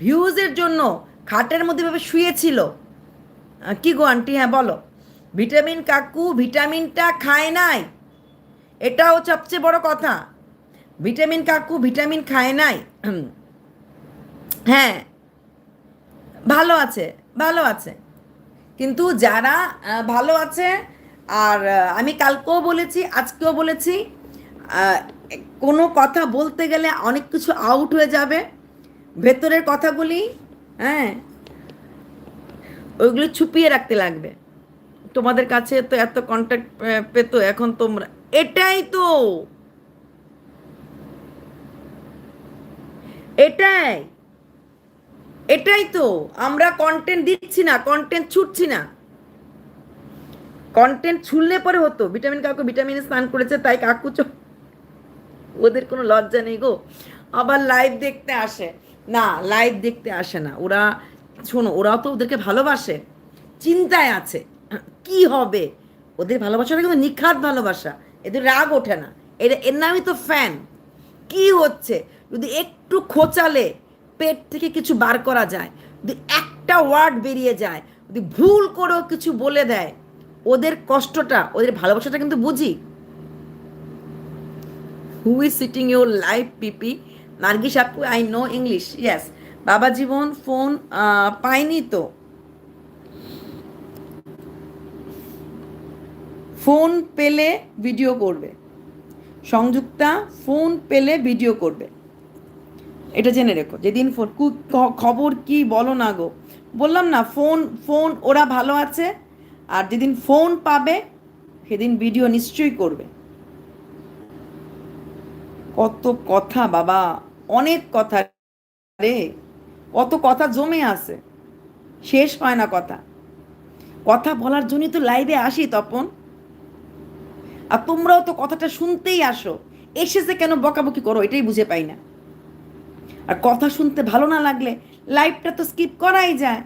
ভিউজের জন্য খাটের মধ্যে ভাবে শুয়েছিল। কি গো আন্টি হ্যাঁ বলো। ভিটামিন কাকু ভিটামিনটা খায় নাই। এটাও সবচেয়ে বড় কথা। ভিটামিন কাকু ভিটামিন খায় নাই। হ্যাঁ ভালো আছে ভালো আছে। কিন্তু যারা ভালো আছে, আর আমি কালকেও বলেছি, আজকেও বলেছি কোনো কথা বলতে গেলে অনেক কিছু আউট হয়ে যাবে। ভেতরের কথাগুলি হ্যাঁ ওইগুলো ছুপিয়ে রাখতে লাগবে। তোমাদের কাছে তো এত কন্ট্যাক্ট পেতো, এখন তোমরা, এটাই তো! এটাই এটাই তো! আমরা কন্টেন্ট দিচ্ছি না কন্টেন্ট ছুটছি না। কন্টেন্ট ছুললে পরে হতো ভিটামিন কাকু ভিটামিনে স্নান করেছে, তাই কাকু ওদের কোনো লজ্জা নেই গো। আবার লাইভ দেখতে আসে। না লাইভ দেখতে আসে না। ওরা, শোনো, ওরাও তো ওদেরকে ভালোবাসে, চিন্তায় আছে, কি হবে? ওদের ভালোবাসাটা কিন্তু নিখাত ভালোবাসা, এদের রাগ ওঠে না। এর এর নামই তো ফ্যান কি হচ্ছে? যদি একটু খোঁচালে, পেট থেকে কিছু বার করা যায়, যদি একটা ওয়ার্ড বেরিয়ে যায়, যদি ভুল করেও কিছু বলে দেয়, ওদের কষ্টটা, ওদের ভালোবাসাটা কিন্তু বুঝি। Who is sitting your life পিপি নার্গিস আপু আই নো ইংলিশ ইয়েস বাবা জীবন ফোন পাইনি তো? ফোন পেলে ভিডিও করবে। সংযুক্তা ফোন পেলে ভিডিও করবে। এটা জেনে রেখো, যেদিন ফোন খবর কি বলো না গো। বললাম না ফোন ফোন ওরা ভালো আছে, আর যেদিন ফোন পাবে, সেদিন ভিডিও নিশ্চয়ই করবে। কত কথা বাবা। অনেক কথা রে। কত কথা জমে আছে। শেষ হয় না কথা। কথা বলার জন্যই তো লাইভে আসি তপন। আর তোমরাও তো কথাটা শুনতেই আসো। এসেছে কেন বকাবকি করো, এটাই বুঝে পাই না। আর কথা শুনতে ভালো না লাগলে লাইভটা তো স্কিপ করাই যায়।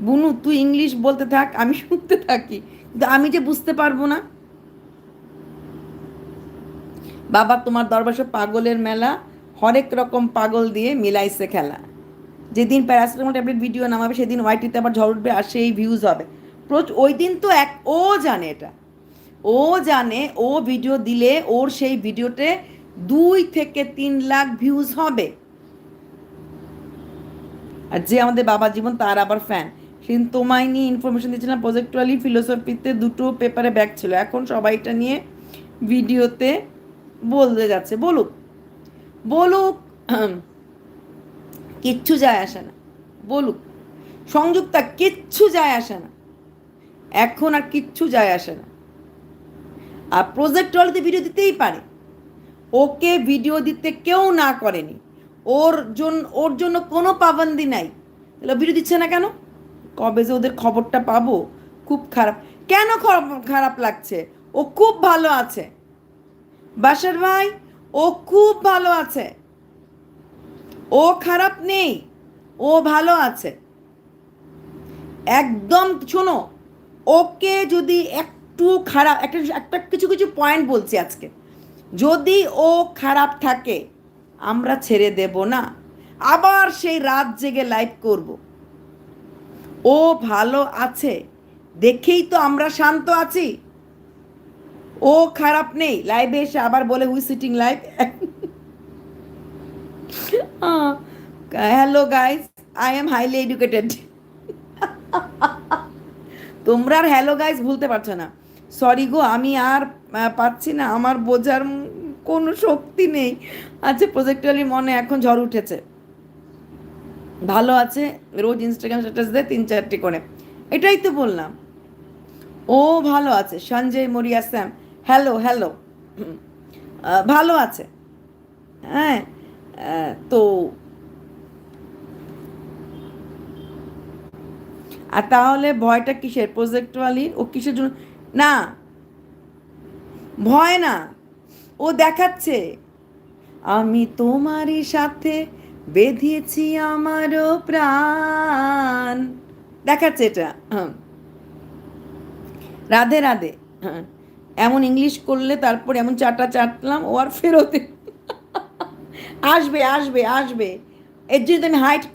বুনু, তুই ইংলিশ বলতে থাক, আমি শুনতে থাকি। কিন্তু আমি যে বুঝতে পারব না। বাবা, তোমার দরবাসে পাগলের মেলা। হরেক রকম পাগল দিয়ে মিলাইছে খেলা। যেদিন প্যারাসিটামল ট্যাবলেট ভিডিও নামাবে, সেদিন ওয়াইটিতে আবার ঝড় উঠবে আর সেই ভিউজ হবে। ওই দিন তো এক ও জানে এটা। ও জানে, ও ভিডিও দিলে ওর সেই ভিডিওতে দুই থেকে তিন লাখ ভিউজ হবে। আর যে আমাদের বাবা জীবন, তার আবার ফ্যান সেদিন তোমায় নিয়ে ইনফরমেশন দিয়েছিলাম প্রজেক্টুয়ালি ফিলোসফিতে দুটো পেপারে ব্যাক ছিল। এখন সবাইটা নিয়ে ভিডিওতে বলতে যাচ্ছে। বলুক। বলুক কিচ্ছু যায় আসে না। বলুক, সংযুক্তা কিচ্ছু যায় আসে না। এখন আর কিচ্ছু যায় আসে না। আর প্রজেক্ট ওয়ালিতে ভিডিও দিতেই পারে। ওকে ভিডিও দিতে কেউ না করেনি। ওর জন্য ওর জন্য কোনো পাবন্দি নাই। তাহলে ভিডিও দিচ্ছে না কেন? কবে যে ওদের খবরটা পাবো, খুব খারাপ। কেন খর- খারাপ লাগছে? ও খুব ভালো আছে। বাসার ভাই ও খুব ভালো আছে। ও খারাপ নেই, ও ভালো আছে। একদম শোনো, ওকে যদি একটু খারাপ, একটা একটা কিছু কিছু পয়েন্ট বলছি আজকে। যদি ও খারাপ থাকে, আমরা ছেড়ে দেব না। আবার সেই রাত জেগে লাইভ করব। ও ভালো আছে, দেখেই তো আমরা শান্ত আছি। ও খারাপ নেই লাইভে এসে আবার বলে who sitting live hello guys I am highly educated তোমরা আর হ্যালো গাইস ভুলতে পারছ না। সরি গো আমি আর পাচ্ছি না আমার বোঝার কোনো শক্তি নেই। আচ্ছা প্রজেক্টুয়ালি মনে এখন ঝড় উঠেছে। ভালো আছে রোজ ইনস্টাগ্রাম স্ট্যাটাস দেয় তিন চারটি করে। এটাই তো বললাম। ও ভালো আছে সঞ্জয় মরিয়া স্যাম। Hello hello. ভালো আছে? হ্যাঁ তো আর তাহলে ভয়টা কিসের? প্রজেক্টওয়ালি ও কিসের জন্য? না, ভয় না। ও দেখাচ্ছে। আমি তোমারই সাথে বেঁধেছি আমারও প্রাণ। দেখাচ্ছে এটা। রাধে রাধে। হ্যাঁ এমন ইংলিশ করলে তারপর এমন চাটা চাটলাম, ও আর ফেরোতে আসবে আসবে আসবে। এর জন্য আমি হাইট